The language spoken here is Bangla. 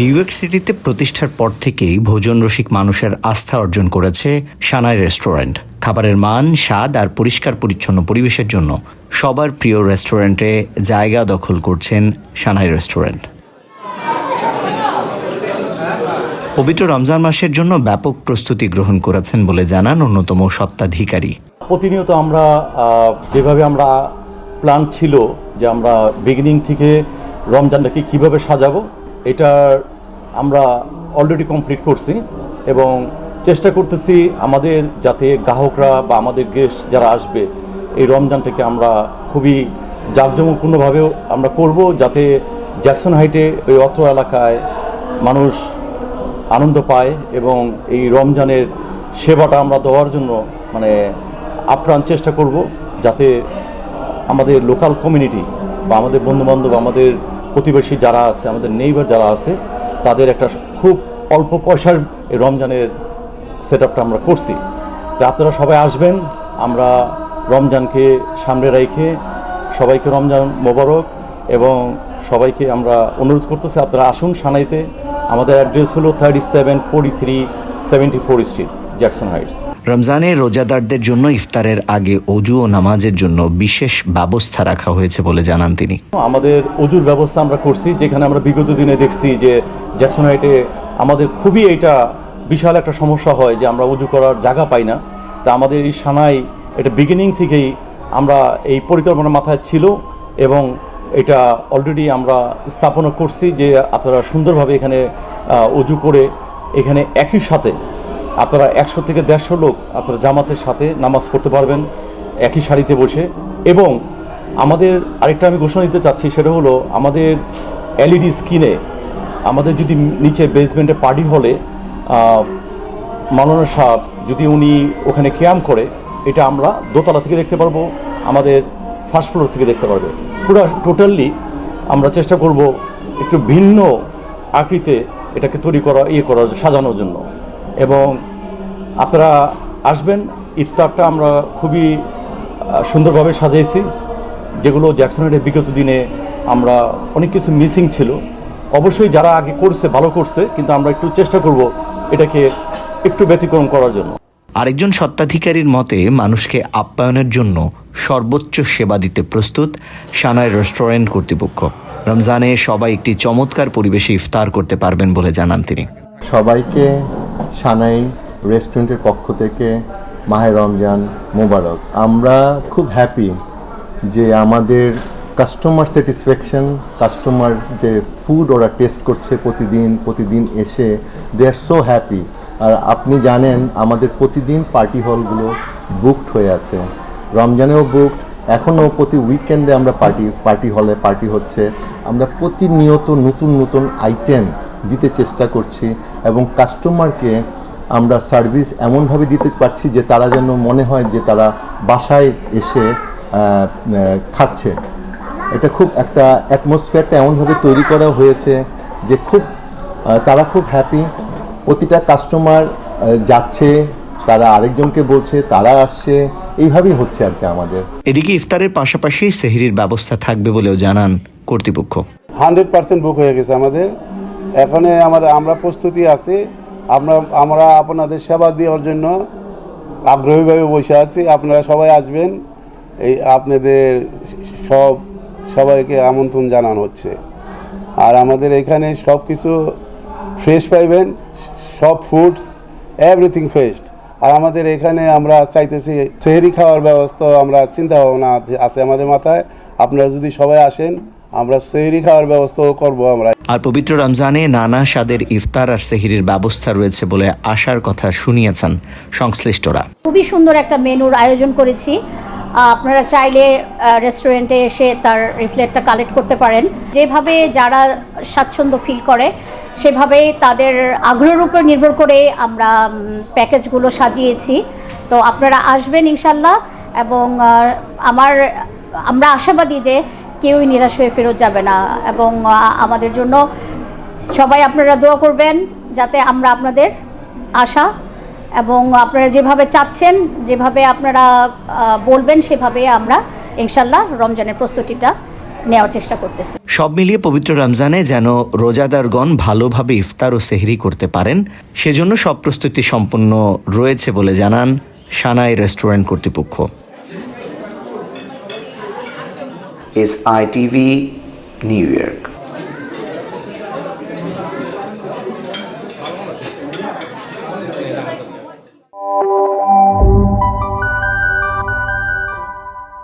নিউ ইয়র্ক সিটিতে প্রতিষ্ঠার পর থেকেই ভোজন রসিক মানুষের আস্থা অর্জন করেছে সানাই রেস্টুরেন্ট। খাবারের মান, স্বাদ আর পরিষ্কার পরিচ্ছন্ন পরিবেশের জন্য সবার প্রিয় রেস্টুরেন্টে জায়গা দখল করছেন সানাই রেস্টুরেন্ট। পবিত্র রমজান মাসের জন্য ব্যাপক প্রস্তুতি গ্রহণ করেছেন বলে জানান অন্যতম সত্ত্বাধিকারী প্রতিনিয়ত আমরা যেভাবে আমরা প্ল্যান ছিল যে আমরা বিগিনিং থেকে রমজানটাকে কীভাবে সাজাবো এটার আমরা অলরেডি কমপ্লিট করছি এবং চেষ্টা করতেছি আমাদের যাতে গ্রাহকরা বা আমাদের গেস্ট যারা আসবে, এই রমজানটাকে আমরা খুবই জাঁকজমকপূর্ণভাবেও আমরা করব যাতে জ্যাকসন হাইটে ওই অত্র এলাকায় মানুষ আনন্দ পায় এবং এই রমজানের সেবাটা আমরা দেওয়ার জন্য মানে আপ্রাণ চেষ্টা করব যাতে আমাদের লোকাল কমিউনিটি বা আমাদের বন্ধুবান্ধব, আমাদের প্রতিবেশী যারা আছে, আমাদের নেইবার যারা আছে, তাদের একটা খুব অল্প পয়সার রমজানের সেট আমরা করছি। তো আপনারা সবাই আসবেন, আমরা রমজানকে সামনে রেখে সবাইকে রমজান মোবারক এবং সবাইকে আমরা অনুরোধ করতেছি, আপনারা আসুন সানাইতে। আমাদের অ্যাড্রেস হলো thirty seven forty three seventy four street Jackson Heights রমজানে রোজাদারদের জন্য ইফতারের আগে অজু ও নামাজের জন্য বিশেষ ব্যবস্থা রাখা হয়েছে বলে জানান তিনি। আমাদের অজুর ব্যবস্থা আমরা করছি যেখানে আমরা বিগত দিনে দেখছি যে জ্যাকসন হাইটে আমাদের খুবই এটা বিশাল একটা সমস্যা হয় যে আমরা উজু করার জায়গা পাই না। তা আমাদের এই সানাই এটা বিগিনিং থেকেই আমরা এই পরিকল্পনা মাথায় ছিল এবং এটা অলরেডি আমরা স্থাপনা করছি যে আপনারা সুন্দরভাবে এখানে অজু করে এখানে একই সাথে আপনারা একশো থেকে দেড়শো লোক আপনারা জামাতের সাথে নামাজ পড়তে পারবেন, একই শাড়িতে বসে। এবং আমাদের আরেকটা আমি ঘোষণা দিতে চাচ্ছি, সেটা হলো আমাদের এলইডি স্ক্রিনে আমাদের যদি নিচে বেসমেন্টে পার্টি হলে মালানা সাহেব যদি উনি ওখানে ক্যাম্প করে, এটা আমরা দোতলা থেকে দেখতে পারব, আমাদের ফার্স্ট ফ্লোর থেকে দেখতে পারবে। পুরো টোটালি আমরা চেষ্টা করব একটু ভিন্ন আকৃতিতে এটাকে তৈরি করা ইয়ে করার, সাজানোর জন্য। এবং আপনারা আসবেন। ইফতারটা আমরা খুবই সুন্দরভাবে সাজিয়েছি। যেগুলো জ্যাকসনের বিগত দিনে আমরা অনেক কিছু মিসিং ছিল। অবশ্যই যারা আগে করছে ভালো করছে কিন্তু আমরা একটু চেষ্টা করব এটাকে একটু ব্যতিক্রম করার জন্য। আরেকজন সত্ত্বাধিকারীর মতে মানুষকে আপ্যায়নের জন্য সর্বোচ্চ সেবা দিতে প্রস্তুত সানাই রেস্টুরেন্ট কর্তৃপক্ষ। রমজানে সবাই একটি চমৎকার পরিবেশে ইফতার করতে পারবেন বলে জানান তিনি। সবাইকে সানাই রেস্টুরেন্টের পক্ষ থেকে মাহে রমজান মোবারক। আমরা খুব হ্যাপি যে আমাদের কাস্টমার স্যাটিসফ্যাকশন কাস্টমার যে ফুড ওরা টেস্ট করছে প্রতিদিন প্রতিদিন এসে দে আর সো হ্যাপি আর আপনি জানেন, আমাদের প্রতিদিন পার্টি হলগুলো বুকড হয়ে আছে। রমজানেও বুকড এখনও প্রতি উইকেন্ডে আমরা পার্টি পার্টি হলে পার্টি হচ্ছে। আমরা প্রতিনিয়ত নতুন নতুন আইটেম দিতে চেষ্টা করছি। এবং কাস্টমারকে আমরা সার্ভিস এমনভাবে দিতে পারছি যে তারা যেন মনে হয় যে তারা বাসায় এসে খাচ্ছে। এটা খুব একটা অ্যাটমসফিয়ারটা এমনভাবে তৈরি করা হয়েছে যে খুব তারা খুব হ্যাপি প্রতিটা কাস্টমার যাচ্ছে তারা আরেকজনকে বলছে তারা আসছে। এইভাবেই হচ্ছে আর কি আমাদের। এদিকে ইফতারের পাশাপাশি সেহরির ব্যবস্থা থাকবে বলেও জানান কর্তৃপক্ষ। হান্ড্রেড পার্সেন্ট বুক হয়ে গেছে আমাদের। এখানে আমাদের আমরা প্রস্তুতি আছি। আমরা আমরা আপনাদের সেবা দেওয়ার জন্য আগ্রহীভাবে বসে আছি। আপনারা সবাই আসবেন। এই আপনাদের সব সবাইকে আমন্ত্রণ জানানো হচ্ছে। আর আমাদের এখানে সব কিছু ফ্রেশ পাইবেন। সব ফুডস এভরিথিং ফ্রেশড আর আমাদের এখানে আমরা চাইতেছি সেহেরি খাওয়ার ব্যবস্থা, আমরা চিন্তা ভাবনা আছে আমাদের মাথায়। আপনারা যদি সবাই আসেন আমরা সেহেরি খাওয়ার ব্যবস্থাও করব আমরা। আর পবিত্র রমজানে নানা স্বাদের ইফতার আর সেহরির ব্যবস্থা রয়েছে বলে আশার কথা শুনিয়েছেন সংশ্লিষ্টরা। খুবই সুন্দর একটা মেনুর আয়োজন করেছি। আপনারা চাইলে রেস্টুরেন্টে এসে তার রিফ্লেটটা কালেক্ট করতে পারেন। যেভাবে যারা স্বাচ্ছন্দ্য ফিল করে সেভাবে তাদের আগ্রহের উপর নির্ভর করে আমরা প্যাকেজগুলো সাজিয়েছি। তো আপনারা আসবেন ইনশাল্লাহ এবং আমার আমরা আশাবাদী যে কেউই নিরাশ হয়ে ফেরত যাবে না। এবং আমাদের জন্য সবাই আপনারা দোয়া করবেন যাতে আমরা আপনাদের আশা এবং আপনারা যেভাবে চাচ্ছেন, যেভাবে আপনারা বলবেন, সেভাবে আমরা ইনশাল্লাহ রমজানের প্রস্তুতিটা নেওয়ার চেষ্টা করতেছি। সব মিলিয়ে পবিত্র রমজানে যেন রোজাদারগণ ভালোভাবে ইফতার ও সেহরি করতে পারেন, সেজন্য সব প্রস্তুতি সম্পন্ন রয়েছে বলে জানান সানাই রেস্টুরেন্ট কর্তৃপক্ষ। Is ITV New York.